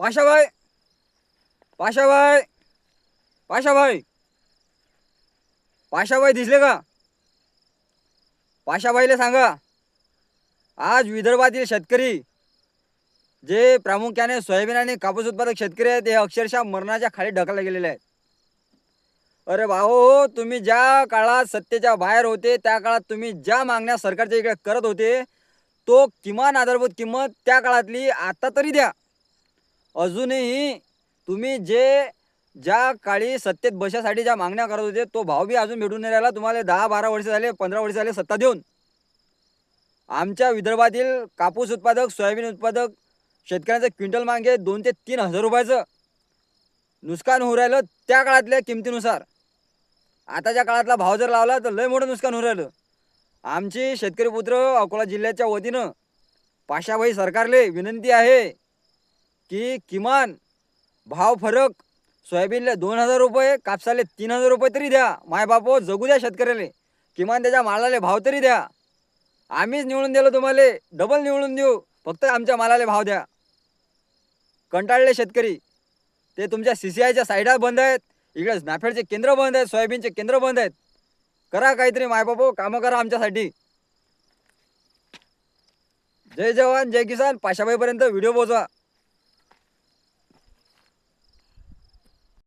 पाशाबाई! पाशाबाई! पाशाबाई! पाशाबाई दिसले का? पाशाबाईला सांगा. आज विदर्भातील शेतकरी जे प्रामुख्याने सोयाबीन आणि कापूस उत्पादक शेतकरी आहेत ते अक्षरशः मरणाच्या खाली ढकलले गेलेले आहेत. अरे भाऊ तुम्ही ज्या काळात सत्तेच्या बाहेर होते त्या काळात तुम्ही ज्या मागण्या सरकारच्या इकडे करत होते तो किमान आधारभूत किंमत त्या काळातली आता तरी द्या. अजूनही तुम्ही जे ज्या काळी सत्तेत बशासाठी ज्या मागण्या करत होते तो भाव बी अजून भेटून नाही राहिला. तुम्हाला दहा बारा वर्ष झाले पंधरा वर्ष झाले सत्ता देऊन. आमच्या विदर्भातील कापूस उत्पादक सोयाबीन उत्पादक शेतकऱ्यांचं क्विंटल मागे दोन ते तीन हजार रुपयाचं. नुकसान होऊ राहिलं त्या काळातल्या किमतीनुसार. आताच्या काळातला भाव जर लावला तर लय मोठं नुकसान होऊ राहिलं. आमची शेतकरी पुत्र अकोला जिल्ह्याच्या वतीनं पाशाभाई सरकारले विनंती आहे की किमान भाव फरक सोयाबीनला दोन हजार रुपये कापसाले तीन हजार रुपये तरी द्या. मायबापो जगू द्या शेतकऱ्याले. किमान त्याच्या मालाले भाव तरी द्या. आम्हीच निवडून दिलं तुम्हाला. डबल निवडून देऊ. फक्त आमच्या मालाले भाव द्या. कंटाळले शेतकरी. ते तुमच्या सी सी आयच्या साईडा बंद आहेत. इकडे नाफेडचे केंद्र बंद आहेत. सोयाबीनचे केंद्र बंद आहेत. करा काहीतरी मायबापो कामं करा आमच्यासाठी. जय जवान जय किसान. पाशाबाईपर्यंत व्हिडिओ पोचवा